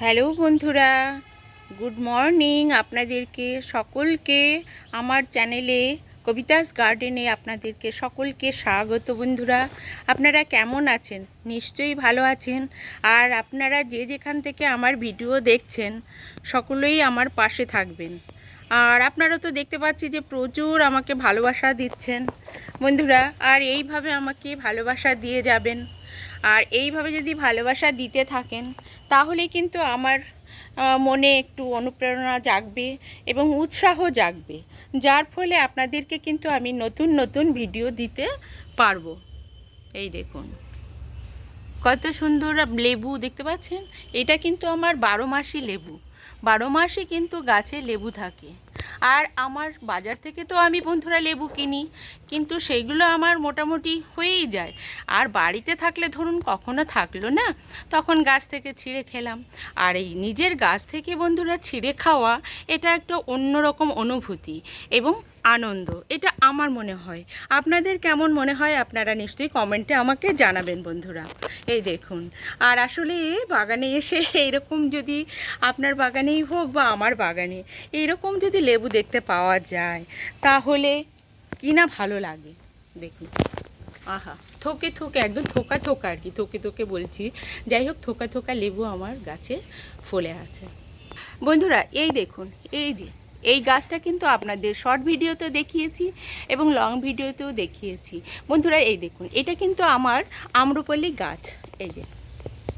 Hello বন্ধুরা, good morning আপনাদেরকে সকলকে। আমার চ্যানেলে কবিতাস গার্ডেনে আপনাদেরকে সকলকে স্বাগত বন্ধুরা। আপনারা কেমন আছেন? নিশ্চয়ই ভালো আছেন। আর আপনারা যে যেখান থেকে আমার ভিডিও দেখছেন, সকলেই আমার পাশে থাকবেন। আর আপনারা তো দেখতে পাচ্ছি যে প্রচুর আমাকে ভালোবাসা দিচ্ছেন। বন্ধুরা, আর এইভাবে আমাকে ভালোবাসা দিয়ে যাবেন। আর এইভাবে যদি ভালোবাসা দিতে থাকেন, তাহলে কিন্তু আমার মনে একটু অনুপ্রেরণা জাগবে এবং উৎসাহ জাগবে। যার ফলে আপনাদেরকে কিন্তু আমি নতুন নতুন ভিডিও দিতে পারব। এই দেখুন। কত সুন্দর লেবু দেখতে পাচ্ছেন? এটা কিন্তু আমার বারো মাসি লেবু। বারো মাসই কিন্তু গাছে লেবু থাকে। আর আমার বাজার থেকে তো আমি বন্ধুরা লেবু কিনি, কিন্তু সেইগুলো আমার মোটামুটি হয়েই যায়। আর বাড়িতে থাকলে ধরুন কখনো থাকল না, তখন গাছ থেকে ছিঁড়ে খেলাম। আর এই নিজের গাছ থেকে বন্ধুরা ছিঁড়ে খাওয়া, এটা একটা অন্যরকম অনুভূতি। এবং আনন্দ, এটা আমার মনে হয়। আপনাদের কেমন মনে হয় আপনারা নিশ্চয়ই কমেন্টে আমাকে জানাবেন বন্ধুরা। এই দেখুন, আর আসলে বাগানে এসে এইরকম যদি আপনার বাগানেই হোক বা আমার বাগানে এইরকম যদি লেবু দেখতে পাওয়া যায়, তাহলে কি না ভালো লাগে? দেখুন, আহা, থোকে থোকে, একদম থোকা থোকা আর কি, থোকে থোকে বলছি। যাই হোক, থোকা থোকা লেবু আমার গাছে ফলে আছে। বন্ধুরা, এই দেখুন, এই যে এই গাছটা কিন্তু আপনাদের শর্ট ভিডিওতে দেখিয়েছি এবং লং ভিডিওতেও দেখিয়েছি। বন্ধুরা, এই দেখুন, এটা কিন্তু আমার আম্রপল্লী গাছ। এই যে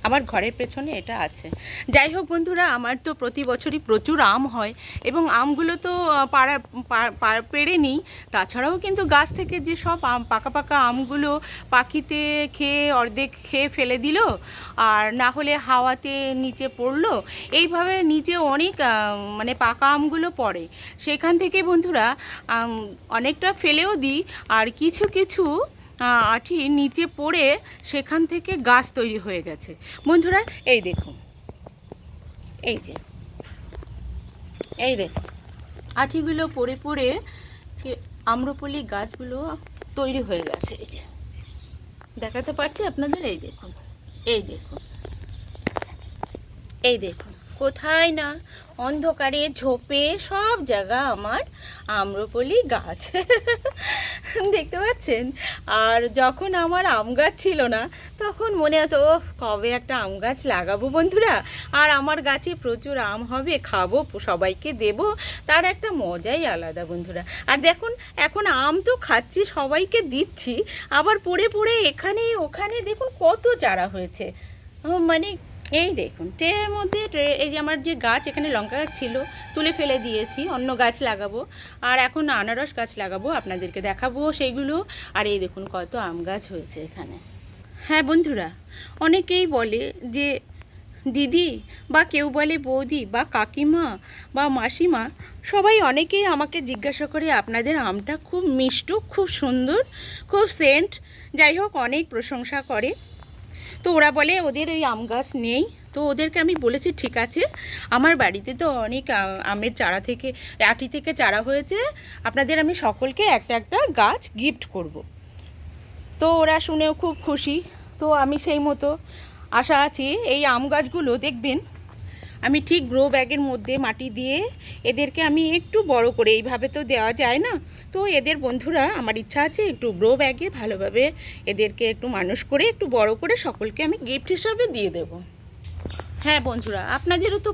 আমার ঘরের পেছনে এটা আছে। যাই হোক বন্ধুরা, আমার তো প্রতি বছরই প্রচুর আম হয় এবং আমগুলো তো পাড়া পেড়ে নিই। তাছাড়াও কিন্তু গাছ থেকে যে সব আম, পাকা পাকা আমগুলো পাখিতে খেয়ে অর্ধেক খেয়ে ফেলে দিল, আর না হলে হাওয়াতে নিচে পড়ল। এইভাবে নিচে অনেক মানে পাকা আমগুলো পড়ে। সেখান থেকে বন্ধুরা অনেকটা ফেলেও দিই। আর কিছু কিছু আঠি নিচে পড়ে সেখান থেকে গাছ তৈরি হয়ে গেছে। বন্ধুরা, এই দেখুন। এই যে, এই দেখুন। আঠিগুলো পড়ে পড়ে আম্রপলি গাছগুলো তৈরি হয়ে গেছে। এই যে, দেখাতে পারছি আপনাদের? এই দেখুন। এই দেখুন। এই দেখুন। কোথায় না? অন্ধকারে ঝোপে সব জায়গা আমার আম্রপলি গাছ। দেখতে পাচ্ছেন? আর যখন আমার আম গাছ ছিল না তখন মনে হতো "ওহ, কবে একটা আম গাছ লাগাবো বন্ধুরা? আর আমার গাছে প্রচুর আম হবে খাব সবাইকে দেব। তার একটা মজাই আলাদা বন্ধুরা। আর দেখুন এখন আম তো খাচ্ছি সবাইকে দিচ্ছি আবার পড়ে পড়ে এখানে ওখানে দেখুন কত চারা হয়েছে। মানে এই দেখুন, ট্রের মধ্যে ট্রে, এই যে আমার যে গাছ, এখানে লঙ্কা গাছ ছিল, তুলে ফেলে দিয়েছি, অন্য গাছ লাগাবো। আর এখন আনারস গাছ লাগাবো, আপনাদেরকে দেখাবো সেইগুলো। আর এই দেখুন, কত আম গাছ হয়েছে এখানে। হ্যাঁ বন্ধুরা, অনেকেই বলে যে, দিদি বা কেউ বলে বৌদি বা কাকিমা বা মাসিমা, সবাই অনেকেই আমাকে জিজ্ঞাসা করে আপনাদের আমটা খুব মিষ্ট, খুব সুন্দর, খুব সেন্ট। যাই হোক, অনেক প্রশংসা করে। তো ওরা বলে, ওদের ওই আম গাছ নেই। তো ওদেরকে আমি বলেছি, ঠিক আছে, আমার বাড়িতে তো অনেক আমের চারা থেকে, আটি থেকে চারা হয়েছে। আপনাদের আমি সকলকে একটা একটা গাছ গিফট করব। তো ওরা শুনেও খুব খুশি। তো আমি সেই মতো আশা আছি, এই আম গাছগুলো দেখবেন আমি ঠিক গ্রো ব্যাগের মধ্যে মাটি দিয়ে এদেরকে আমি একটু বড় করে, এইভাবে তো দেওয়া যায় না। তো এদের বন্ধুরা, আমার ইচ্ছা আছে একটু গ্রো ব্যাগে ভালোভাবে এদেরকে একটু মানুষ করে, একটু বড় করে সকলকে আমি গিফট হিসাবে দিয়ে দেবো। হ্যাঁ বন্ধুরা, আপনাদেরও তো,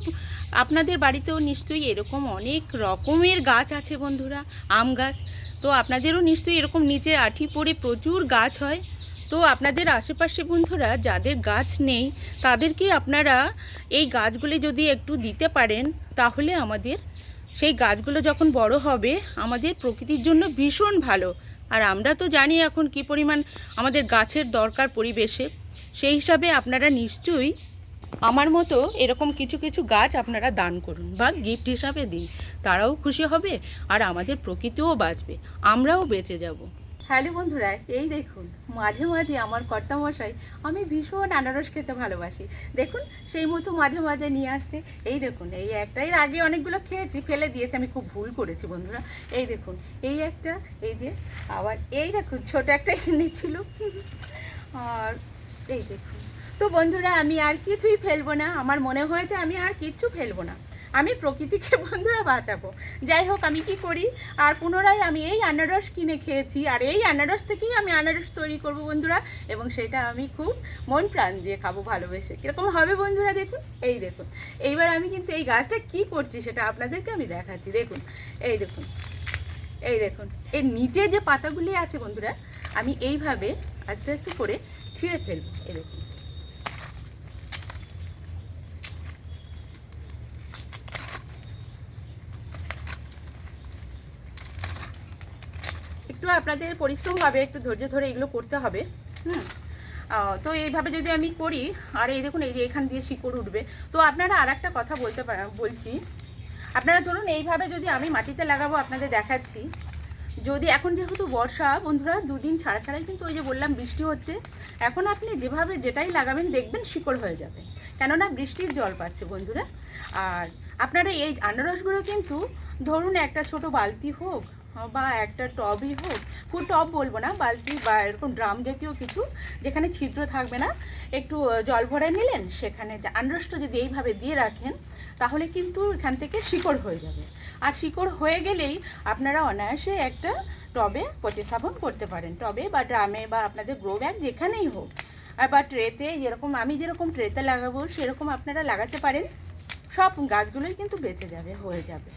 আপনাদের বাড়িতেও নিশ্চয়ই এরকম অনেক রকমের গাছ আছে বন্ধুরা, আম গাছ। তো আপনাদেরও নিশ্চয়ই এরকম নিচে আঠি পড়ে প্রচুর গাছ হয়। তো আপনাদের আশেপাশে বন্ধুরা, যাদের গাছ নেই, তাদেরকে আপনারা এই গাছগুলি যদি একটু দিতে পারেন, তাহলে আমাদের সেই গাছগুলো যখন বড় হবে, আমাদের প্রকৃতির জন্য ভীষণ ভালো। আর আমরা তো জানি এখন কি পরিমাণ আমাদের গাছের দরকার পরিবেশে। সেই হিসাবে আপনারা নিশ্চয়ই আমার মতো এরকম কিছু কিছু গাছ আপনারা দান করুন বা গিফট হিসাবে দিন। তারাও খুশি হবে আর আমাদের প্রকৃতিও বাঁচবে। আমরাও বেঁচে যাব। হ্যালো বন্ধুরা, এই দেখুন, মাঝে মাঝে আমার কর্তামশাই আমি ভীষণ আনারস খেতে ভালোবাসি। দেখুন, সেই মতো মাঝে মাঝে নিয়ে আসছে। এই দেখুন, এই একটা, এর আগে অনেকগুলো খেয়েছি, ফেলে দিয়েছি, আমি খুব ভুল করেছি বন্ধুরা। এই দেখুন, এই একটা, এই যে, আবার এই দেখুন, ছোট একটা এনেছিল আর এই দেখুন। তো বন্ধুরা, আমি আর কিছুই ফেলব না, আমার মনে হয়েছে আমি আর কিচ্ছু ফেলব না। আমি প্রকৃতিকে বন্ধুরা বাঁচাবো। যাই হোক, আমি কি করি? আর পুনরায় আমি এই আনারস কিনে খেয়েছি, আর এই আনারস থেকেই আমি আনারস তৈরি করব বন্ধুরা, এবং সেটা আমি খুব মন প্রাণ দিয়ে খাব ভালোবেসে। কীরকম হবে বন্ধুরা, দেখুন? এই দেখুন। এইবার আমি কিন্তু এই গাছটা কি করছি সেটা আপনাদেরকে আমি দেখাচ্ছি। দেখুন, এই দেখুন এই দেখুন। এর নিচে যে পাতাগুলি আছে বন্ধুরা, আমি এইভাবে আস্তে আস্তে করে ছিঁড়ে ফেলব। এই দেখুন। একটু আপনাদের পরিশ্রম হবে, একটু ধৈর্য ধরে এগুলো করতে হবে, হুম? তো এইভাবে যদি আমি করি, আর এই দেখুন, এই যে এখান দিয়ে শিকড় উঠবে। তো আপনারা আর একটা কথা বলতে বলছি। আপনারা ধরুন, এইভাবে যদি আমি মাটিতে লাগাবো, আপনাদের দেখাচ্ছি। যদি এখন যেহেতু বর্ষা, বন্ধুরা, দুদিন ছাড়া ছাড়াই কিন্তু ওই যে বললাম, বৃষ্টি হচ্ছে। এখন আপনি যেভাবে যেটাই লাগাবেন, দেখবেন শিকড় হয়ে যাবে। কেননা বৃষ্টির জল পাচ্ছে, বন্ধুরা। আর আপনারা এই আনারসগুলো কিন্তু, ধরুন একটা ছোট বালতি হোক বা একটা টবই হোক, ফুল টব বলব না, বালতি বা এরকম ড্রাম জাতীয় কিছু, যেখানে ছিদ্র থাকবে না, একটু জল ভরে নিলেন, সেখানে যে আনারসটা যদি এইভাবে দিয়ে রাখেন, তাহলে কিন্তু এখান থেকে শিকড় হয়ে যাবে। আর শিকড় হয়ে গেলেই আপনারা অনায়াসে একটা টবে প্রতিস্থাপন করতে পারেন। টবে বা ড্রামে বা আপনাদের গ্রো ব্যাগ যেখানেই হোক। আর বা ট্রেতে যেরকম, আমি যেরকম ট্রেতে লাগাবো, সেরকম আপনারা লাগাতে পারেন। সব গাছগুলোই কিন্তু বেঁচে যাবে, হয়ে যাবে।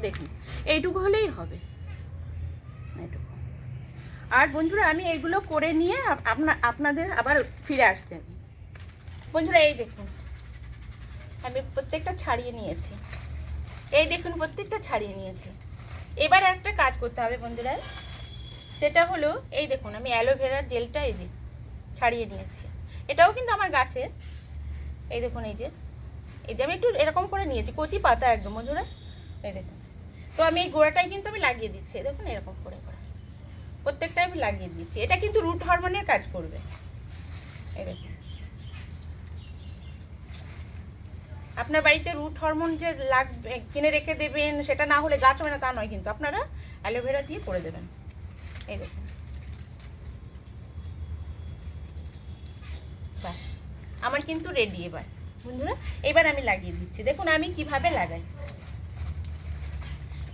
দেখুন, এইটুকু হলেই হবে। এইটুকু আর বন্ধুরা, আমি এইগুলো করে নিয়ে আপ- আপনা আপনাদের আবার ফিরে আসতে আমি। বন্ধুরা, এই দেখুন, আমি প্রত্যেকটা ছাড়িয়ে নিয়েছি। এই দেখুন, প্রত্যেকটা ছাড়িয়ে নিয়েছি। এবার একটা কাজ করতে হবে বন্ধুরা, সেটা হলো, এই দেখুন, আমি অ্যালোভেরার জেলটা এই যে ছাড়িয়ে নিয়েছি। এটাও কিন্তু আমার গাছের। এই দেখুন, এই যে এই যে আমি একটু এরকম করে নিয়েছি, কচি পাতা একদম, বন্ধুরা। এই দেখুন তো আমি এই গোড়াটাই কিন্তু আমি লাগিয়ে দিচ্ছি। দেখুন এরকম করে প্রত্যেকটাই আমি লাগিয়ে দিচ্ছি। এটা কিন্তু রুট হরমোনের কাজ করবে। দেখুন। আপনার বাড়িতে রুট হরমোন যে লাগবে, কিনে রেখে দেবেন, সেটা না হলে গাছ হবে না, তা নয় কিন্তু। আপনারা অ্যালোভেরা দিয়ে করে দেবেন। এই দেখুন। ব্যাস আমার কিন্তু রেডি এবার। বন্ধুরা, এবার আমি লাগিয়ে দিচ্ছি। দেখুন আমি কীভাবে লাগাই।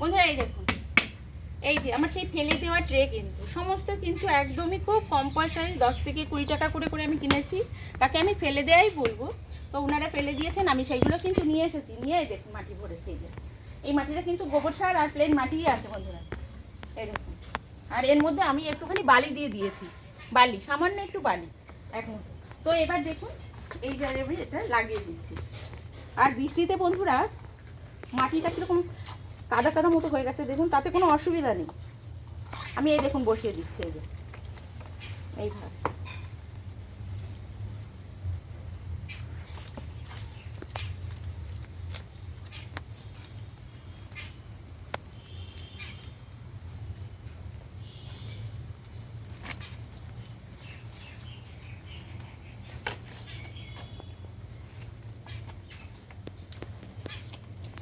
বন্ধুরা এই দেখুন। এই যে, আমার সেই ফেলে দেওয়া ট্রে কিন্তু, সমস্ত কিন্তু একদমই খুব কম পয়সায় দশ থেকে কুড়ি টাকা করে করে আমি কিনেছি। তাকে আমি ফেলে দেওয়াই বলব। তো ওনারা ফেলে দিয়েছেন, আমি সেইগুলো কিন্তু নিয়ে এসেছি। নিয়ে দেখুন মাটি ভরেছি এই যে। এই মাটিটা কিন্তু গোবর সার আর প্লেন মাটিই আছে বন্ধুরা। এই দেখুন। আর এর মধ্যে আমি একটুখানি বালি দিয়ে দিয়েছি। বালি, সামান্য একটু বালি মুঠো। তো এবার দেখুন, এই জায়গায় আমি এটা লাগিয়ে দিচ্ছি। আর বৃষ্টিতে বন্ধুরা, মাটিটা কীরকম কাদা কাদা মতো হয়ে গেছে, দেখুন, তাতে কোনো অসুবিধা নেই। আমি এই দেখুন বসিয়ে দিচ্ছি, এই যে। এইভাবে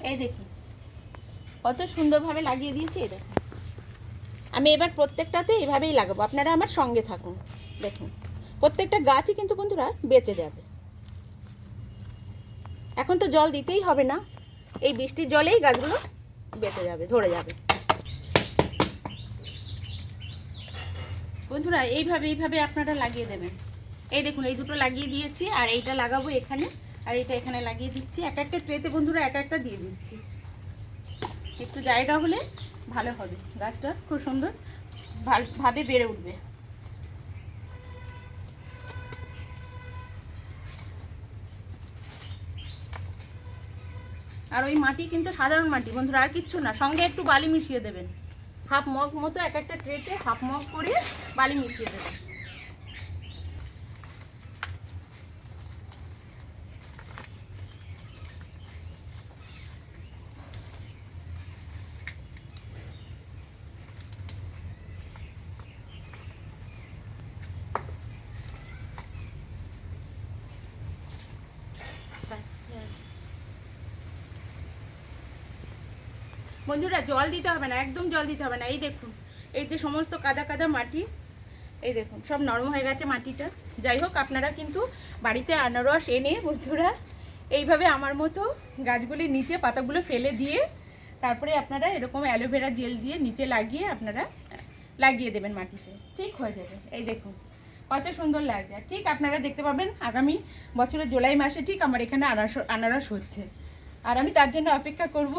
এই দেখুন কত সুন্দরভাবে লাগিয়ে দিয়েছি, এই দেখুন। আমি এবার প্রত্যেকটাতে এভাবেই লাগাবো। আপনারা আমার সঙ্গে থাকুন, দেখুন। প্রত্যেকটা গাছই কিন্তু বন্ধুরা বেঁচে যাবে। এখন তো জল দিতেই হবে না। এই বৃষ্টির জলেই গাছগুলো বেঁচে যাবে, ধরে যাবে। বন্ধুরা, এইভাবে এইভাবে আপনারা লাগিয়ে দেবেন। এই দেখুন, এই দুটো লাগিয়ে দিয়েছি, আর এইটা লাগাবো এখানে, আর এটা এখানে লাগিয়ে দিচ্ছি। এক একটা ট্রেতে বন্ধুরা এক একটা দিয়ে দিচ্ছি। একটু জায়গা হলে ভালো হবে। গাছটা খুব সুন্দর ভাবে বেড়ে উঠবে। আর ওই মাটি কিন্তু সাধারণ মাটি বন্ধুরা, আর কিচ্ছু না। সঙ্গে একটু বালি মিশিয়ে দেবেন। হাফ মগ মতো এক একটা ট্রেতে হাফ মগ করে বালি মিশিয়ে দেবেন ব্যাস, ব্যাস। বন্ধুরা, জল দিতে হবে না, একদম জল দিতে হবে না। এই দেখুন, এই যে সমস্ত কাদা কাদা মাটি, এই দেখুন, সব নরম হয়ে গেছে মাটিটা। যাই হোক, আপনারা কিন্তু বাড়িতে আনারস এনে, বন্ধুরা, এইভাবে আমার মতো গাছগুলির নিচে পাতাগুলো ফেলে দিয়ে, তারপরে আপনারা এরকম অ্যালোভেরা জেল দিয়ে নিচে লাগিয়ে আপনারা লাগিয়ে দেবেন মাটিতে। ঠিক হয়ে যাবে। এই দেখুন, কত সুন্দর লাগছে। ঠিক আপনারা দেখতে পাবেন, আগামী বছরের জুলাই মাসে ঠিক আমার এখানে আনারস আনারস হচ্ছে। আর আমি তার জন্য অপেক্ষা করব।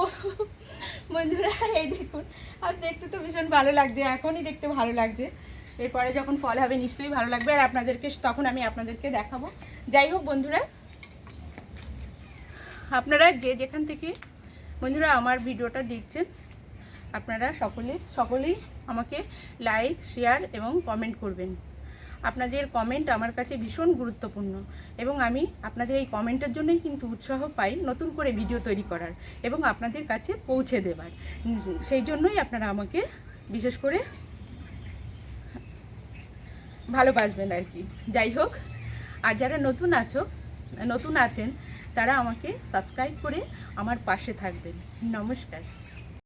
বন্ধুরা, এই দেখুন, আর দেখতে তো ভীষণ ভালো লাগছে, এখনই দেখতে ভালো লাগছে। এরপরে যখন ফল হবে, নিশ্চয়ই ভালো লাগবে। আর আপনাদেরকে, তখন আমি আপনাদেরকে দেখাবো। যাই হোক বন্ধুরা, আপনারা যে যেখান থেকে বন্ধুরা আমার ভিডিওটা দেখছেন, আপনারা সকলে, সকলেই আমাকে লাইক শেয়ার এবং কমেন্ট করবেন। আপনাদের কমেন্ট আমার কাছে ভীষণ গুরুত্বপূর্ণ এবং আমি আপনাদের এই কমেন্টের জন্যই কিন্তু উৎসাহ পাই নতুন করে ভিডিও তৈরি করার এবং আপনাদের কাছে পৌঁছে দেবার। সেই জন্যই আপনারা আমাকে বিশেষ করে ভালোবাসবেন আর কি। যাই হোক, আর যারা নতুন আছো, নতুন আছেন, তারা আমাকে সাবস্ক্রাইব করে আমার পাশে থাকবেন। নমস্কার।